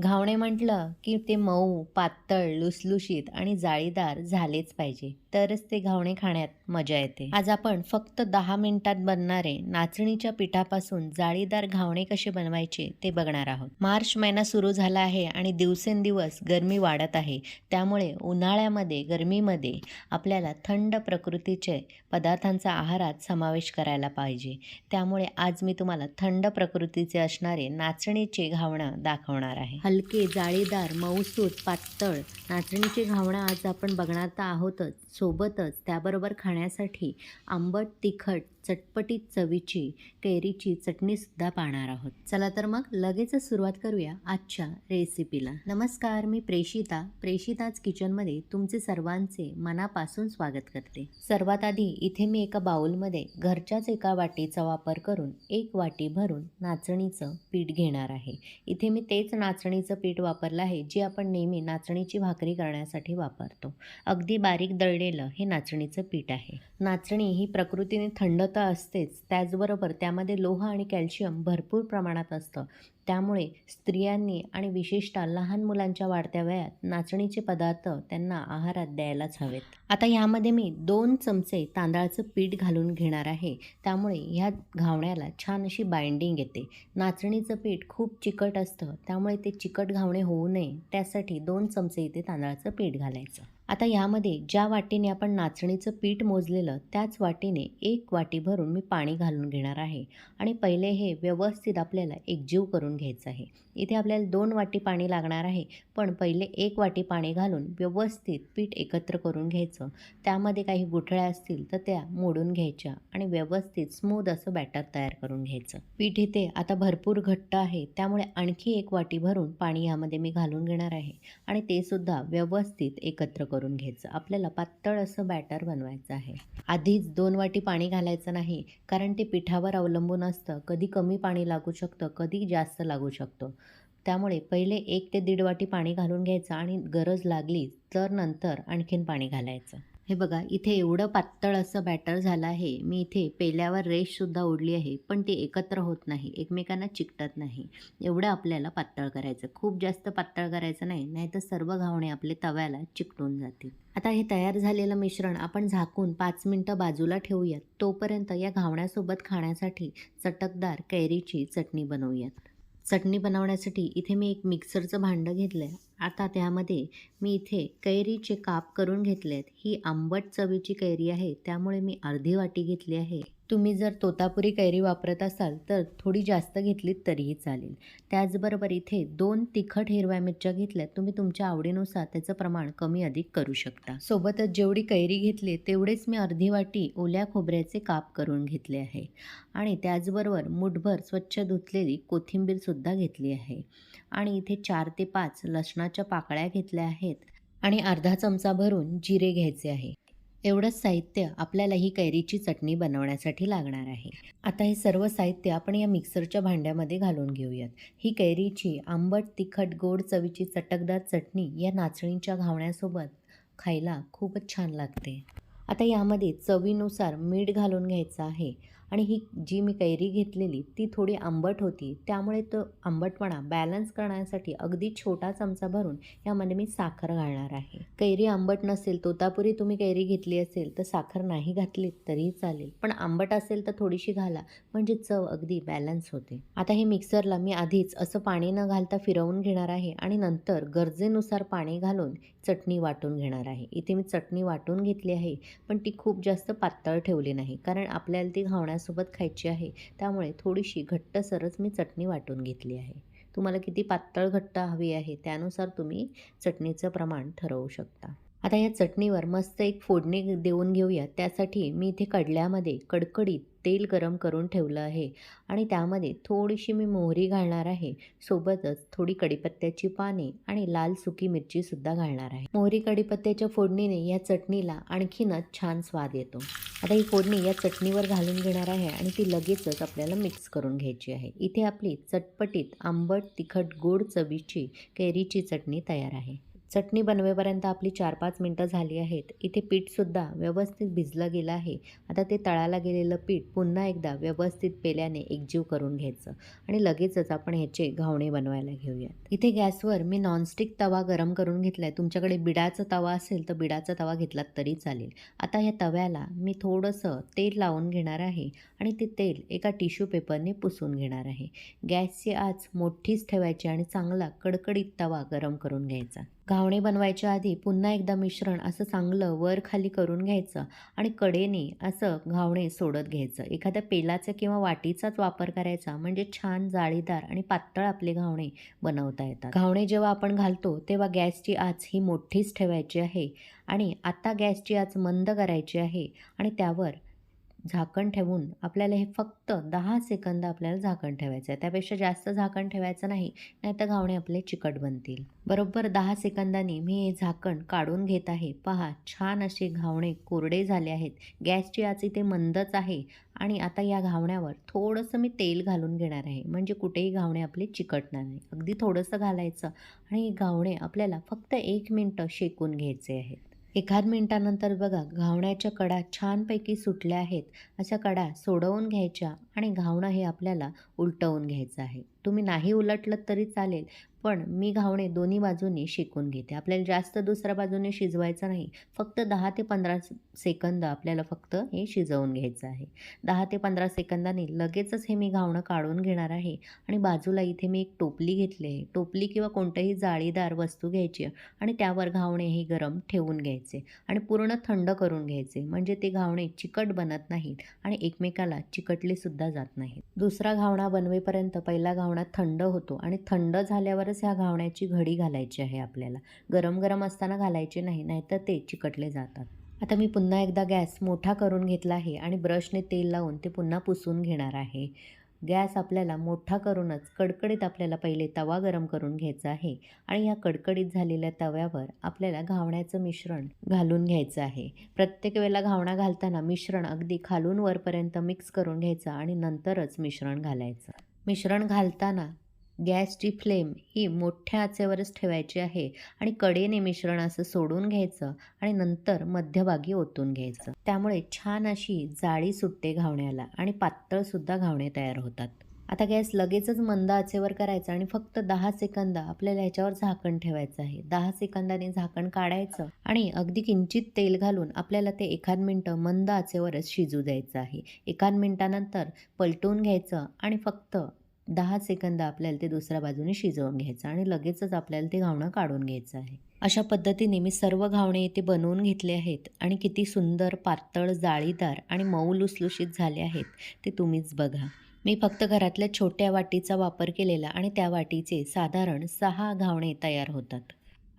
घावणे म्हटलं की ते मऊ पातळ लुसलुशीत आणि जाळीदार झालेच पाहिजे. तरच ते घावणे खाण्यात मजा येते. आज आपण फक्त दहा मिनिटात बनणारे नाचणीच्या पिठापासून जाळीदार घावणे कसे बनवायचे ते बघणार आहोत. मार्च महिना सुरू झाला आहे आणि दिवसेंदिवस गरमी वाढत आहे. त्यामुळे उन्हाळ्यामध्ये गरमीमध्ये आपल्याला थंड प्रकृतीचे पदार्थांचा आहारात समावेश करायला पाहिजे. त्यामुळे आज मी तुम्हाला थंड प्रकृतीचे असणारे नाचणीचे घावणं दाखवणार आहे. हलके जाळीदार मऊसूत पातळ. नाचणीची घावणं आज आपण बघणार तर आहोतच. सोबतच त्याबरोबर खाण्यासाठी आंबट तिखट चटपटीत चवीची कैरीची चटणीसुद्धा पाहणार आहोत. चला तर मग लगेचच सुरुवात करूया आजच्या रेसिपीला. नमस्कार मी प्रेषिता. प्रेषिताच किचनमध्ये तुमचे सर्वांचे मनापासून स्वागत करते. सर्वात आधी इथे मी एका बाऊलमध्ये घरच्याच एका वाटीचा वापर करून एक वाटी भरून नाचणीचं पीठ घेणार आहे. इथे मी तेच नाचणी नाचणीचं पीठ वापरलं आहे जे आपण नेहमी नाचणीची भाकरी करण्यासाठी वापरतो. अगदी बारीक दळलेलं हे नाचणीचं पीठ आहे. नाचणी ही प्रकृतीने थंड तर असतेच त्याचबरोबर त्यामध्ये लोह आणि कॅल्शियम भरपूर प्रमाणात असतं. त्यामुळे स्त्रियांनी आणि विशेषतः लहान मुलांच्या वाढत्या वयात नाचणीचे पदार्थ त्यांना आहारात द्यायलाच हवेत. आता यामध्ये मी दोन चमचे तांदळाचं पीठ घालून घेणार आहे. त्यामुळे ह्या घावण्याला छान अशी बाइंडिंग येते. नाचणीचं पीठ खूप चिकट असतं. त्यामुळे ते चिकट घावणे होऊ नये. त्यासाठी दोन चमचे इथे तांदळाचं पीठ घालायचं. आता यामध्ये ज्या वाटीने आपण नाचणीचं पीठ मोजलेलं त्याच वाटीने एक वाटी भरून मी पाणी घालून घेणार आहे. आणि पहिले हे व्यवस्थित आपल्याला एकजीव करून घ्यायचं आहे. इथे आपल्याला दोन वाटी पाणी लागणार आहे पण पहिले एक वाटी पाणी घालून व्यवस्थित पीठ एकत्र करून घ्यायचं. त्यामध्ये काही गुठळ्या असतील तर त्या मोडून घ्यायच्या आणि व्यवस्थित स्मूद असं बॅटर तयार करून घ्यायचं. पीठ इथे आता भरपूर घट्ट आहे त्यामुळे आणखी एक वाटी भरून पाणी यामध्ये मी घालून घेणार आहे. आणि ते सुद्धा व्यवस्थित एकत्र करून करून घ्यायचं. आपल्याला पातळ असं बॅटर बनवायचं आहे. आधीच दोन वाटी पाणी घालायचं नाही कारण ते पिठावर अवलंबून असतं. कधी कमी पाणी लागू शकतं कधी जास्त लागू शकतं. त्यामुळे पहिले एक ते दीड वाटी पाणी घालून घ्यायचं आणि गरज लागली तर नंतर आणखीन पाणी घालायचं. हे बघा इथे एवढं पातळ असं बॅटर झालं आहे. मी इथे पेल्यावर रेशसुद्धा ओढली आहे पण ती एकत्र होत नाही. एकमेकांना चिकटत नाही. एवढं आपल्याला पातळ करायचं. खूप जास्त पातळ करायचं नाही नाहीतर सर्व घावणे आपले तव्याला चिकटून जातील. आता हे तयार झालेलं मिश्रण आपण झाकून पाच मिनटं बाजूला ठेवूयात. तोपर्यंत या घावण्यासोबत खाण्यासाठी चटकदार कैरीची चटणी बनवूयात. चटणी बनवण्यासाठी इथे मी एक मिक्सरचं भांडं घेतलं आहे आता त्यामध्ये मी इथे कैरीचे काप करून घेतले आहेत ही आंबट चवीची कैरी आहे त्यामुळे मी अर्धी वाटी घेतली आहे. तुम्ही जर तोतापुरी कैरी वापरत असाल तर थोडी जास्त घेतलीत तरीही चालेल. त्याचबरोबर इथे दोन तिखट हिरव्या मिरच्या घेतल्यात तुम्ही तुमच्या आवडीनुसार त्याचं प्रमाण कमी अधिक करू शकता. सोबतच जेवढी कैरी घेतली तेवढेच मी अर्धी वाटी ओल्या खोबऱ्याचे काप करून घेतले आहे. आणि त्याचबरोबर मुठभर स्वच्छ धुतलेली कोथिंबीरसुद्धा घेतली आहे. आणि इथे चार ते पाच लसणाच्या पाकळ्या घेतल्या आहेत. आणि अर्धा चमचा भरून जिरे घ्यायचे आहे. एवढंच साहित्य आपल्याला ही कैरीची चटणी बनवण्यासाठी लागणार आहे. आता हे सर्व साहित्य आपण या मिक्सरच्या भांड्यामध्ये घालून घेऊयात. ही कैरीची आंबट तिखट गोड चवीची चटकदार चटणी या नाचणीच्या घावण्यासोबत खायला खूपच छान लागते. आता यामध्ये चवीनुसार मीठ घालून घ्यायचं आहे. आणि ही जी मी कैरी घेतलेली ती थोडी आंबट होती. त्यामुळे तो आंबटपणा बॅलन्स करण्यासाठी अगदी छोटा चमचा भरून यामध्ये मी साखर घालणार आहे. कैरी आंबट नसेल तोतापुरी तुम्ही कैरी घेतली असेल तर साखर नाही घातली तरीही चालेल. पण आंबट असेल तर थोडीशी घाला म्हणजे चव अगदी बॅलन्स होते. आता हे मिक्सरला मी आधीच असं पाणी न घालता फिरवून घेणार आहे आणि नंतर गरजेनुसार पाणी घालून चटणी वाटून घेणार आहे. इथे मी चटणी वाटून घेतली आहे पण ती खूप जास्त पातळ ठेवली नाही कारण आपल्याला ती घावण्यासोबत खायची आहे. त्यामुळे थोडीशी घट्टसरच मी चटणी वाटून घेतली आहे. तुम्हाला किती पातळ घट्ट हवी आहे त्यानुसार तुम्ही चटणीचं प्रमाण ठरवू शकता. आता या चटणीवर मस्त एक फोडणी देऊन घेऊया. त्यासाठी मी इथे कडल्यामध्ये कडकडीत तेल गरम करून ठेवलं आहे आणि त्यामध्ये थोडीशी मी मोहरी घालणार आहे. सोबतच थोडी कडीपत्त्याची पाने आणि लाल सुकी मिरचीसुद्धा घालणार आहे. मोहरी कडीपत्त्याच्या फोडणीने या चटणीला आणखीनच छान स्वाद येतो. आता ही फोडणी या चटणीवर घालून घेणार आहे आणि ती लगेचच आपल्याला मिक्स करून घ्यायची आहे. इथे आपली चटपटीत आंबट तिखट गोड चवीची कैरीची चटणी तयार आहे. चटणी बनवेपर्यंत आपली चार पाच मिनटं झाली आहेत. इथे पीठसुद्धा व्यवस्थित भिजलं गेलं आहे. आता ते तळाला गेलेलं पीठ पुन्हा एकदा व्यवस्थित पेल्याने एकजीव करून घ्यायचं आणि लगेचच आपण ह्याचे घावणे बनवायला घेऊयात. इथे गॅसवर मी नॉनस्टिक तवा गरम करून घेतला आहे तुमच्याकडे बिडाचा तवा असेल तर बिडाचा तवा घेतलात तरी चालेल. आता ह्या तव्याला मी थोडंसं तेल लावून घेणार आहे आणि ते तेल एका टिश्यू पेपरने पुसून घेणार आहे. गॅसची आच मोठीच ठेवायची आणि चांगला कडकडीत तवा गरम करून घ्यायचा. घावणे बनवायच्या आधी पुन्हा एकदा मिश्रण असं चांगलं वर खाली करून घ्यायचं आणि कडेने असं घावणे सोडत घ्यायचं. एखाद्या पेलाचा किंवा वाटीचाच वापर करायचा म्हणजे छान जाळीदार आणि पातळ आपले घावणे बनवता येतात. घावणे जेव्हा आपण घालतो तेव्हा गॅसची आच ही मोठीच ठेवायची आहे आणि आता गॅसची आच मंद करायची आहे आणि त्यावर झाकण ठेवून आपल्याला हे फक्त दहा सेकंद आपल्याला झाकण ठेवायचं आहे त्यापेक्षा जास्त झाकण ठेवायचं नाही नाहीतर घावणे आपले चिकट बनतील. बरोबर दहा सेकंदांनी मी हे झाकण काढून घेत आहे. पहा छान असे घावणे कोरडे झाले आहेत. गॅसची आच इथे मंदच आहे आणि आता या घावण्यावर थोडंसं मी तेल घालून घेणार आहे. म्हणजे कुठेही घावणे आपले चिकटणार नाही. अगदी थोडंसं घालायचं आणि हे घावणे आपल्याला फक्त एक मिनटं शेकून घ्यायचे आहेत. एखाद मिनिटानंतर बघा घावण्याच्या कडा छानपैकी सुटल्या आहेत. अशा कडा सोडवून घ्यायच्या आणि घावणं हे आपल्याला उलटवून घ्यायचं आहे. तुम्ही नाही उलटलं तरी चालेल पण मी घावणे दोन्ही बाजूनी शेकून घेते. आपल्याला जास्त दुसऱ्या बाजूने शिजवायचं नाही. फक्त दहा ते पंधरा सेकंद आपल्याला फक्त हे शिजवून घ्यायचं आहे. दहा ते पंधरा सेकंदाने लगेचच हे मी घावणं काढून घेणार आहे आणि बाजूला इथे मी एक टोपली घेतली आहे. टोपली किंवा कोणतंही जाळीदार वस्तू घ्यायची आणि त्यावर घावणे हे गरम ठेवून घ्यायचे आणि पूर्ण थंड करून घ्यायचे. म्हणजे ते घावणे चिकट बनत नाहीत आणि एकमेकाला चिकटले सुद्धा जात नाहीत. दुसरा घावणा बनवेपर्यंत पहिला घावणा थंड होतो आणि थंड झाल्यावर झाल्यावरच ह्या घावण्याची घडी घालायची आहे आपल्याला. गरम गरम असताना घालायचे नाही नाहीतर ते चिकटले जातात. आता मी पुन्हा एकदा गॅस मोठा करून घेतला आहे आणि ब्रशने तेल लावून ते पुन्हा पुसून घेणार आहे. गॅस आपल्याला मोठा करूनच कडकडीत आपल्याला पहिले तवा गरम करून घ्यायचा आहे आणि या कडकडीत झालेल्या तव्यावर आपल्याला घावण्याचं मिश्रण घालून घ्यायचं आहे. प्रत्येक वेळेला घावणा घालताना मिश्रण अगदी खालून वरपर्यंत मिक्स करून घ्यायचं आणि नंतरच मिश्रण घालायचं. मिश्रण घालताना गॅसची फ्लेम ही मोठ्या आचेवरच ठेवायची आहे आणि कडेने मिश्रण असं सोडून घ्यायचं आणि नंतर मध्यभागी ओतून घ्यायचं. त्यामुळे छान अशी जाळी सुटते घावण्याला आणि पातळसुद्धा घावणे तयार होतात. आता गॅस लगेचच मंद आचेवर करायचा आणि फक्त दहा सेकंद आपल्याला ह्याच्यावर झाकण ठेवायचं आहे. दहा सेकंदाने झाकण काढायचं आणि अगदी किंचित तेल घालून आपल्याला ते एखाद मिनटं मंद आचेवरच शिजू द्यायचं आहे. एखाद मिनटानंतर पलटून घ्यायचं आणि फक्त दहा सेकंद आपल्याला ते दुसऱ्या बाजूने शिजवून घ्यायचं आणि लगेचच आपल्याला ते घावणं काढून घ्यायचं आहे. अशा पद्धतीने मी सर्व घावणे इथे बनवून घेतले आहेत आणि किती सुंदर पातळ जाळीदार आणि मऊ लुसलुशीत झाले आहेत ते तुम्हीच बघा. मी फक्त घरातल्या छोट्या वाटीचा वापर केलेला आणि त्या वाटीचे साधारण सहा घावणे तयार होतात.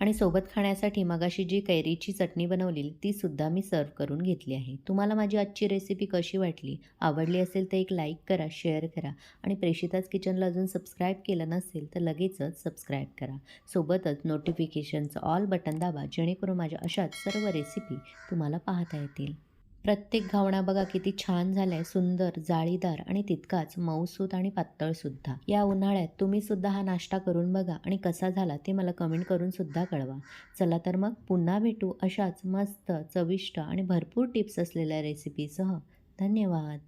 आणि सोबत खाण्यासाठी मगाशी जी कैरीची चटणी बनवली तीसुद्धा मी सर्व करून घेतली आहे. तुम्हाला माझी आजची रेसिपी कशी वाटली? आवडली असेल तर एक लाईक करा शेअर करा आणि प्रेषिताच किचनला अजून सबस्क्राईब केलं नसेल तर लगेचच सबस्क्राईब करा. सोबतच नोटिफिकेशनचं ऑल बटन दाबा जेणेकरून माझ्या अशाच सर्व रेसिपी तुम्हाला पाहता येतील. प्रत्येक घावणा बघा किती छान झालाय. सुंदर जाळीदार आणि तितकाच मऊसूत आणि पातळसुद्धा या उन्हाळ्यात तुम्ही सुद्धा हा नाश्ता करून बघा आणि कसा झाला ते मला कमेंट करून सुद्धा कळवा. चला तर मग पुन्हा भेटू अशाच मस्त चविष्ट आणि भरपूर टिप्स असलेल्या रेसिपीसह धन्यवाद.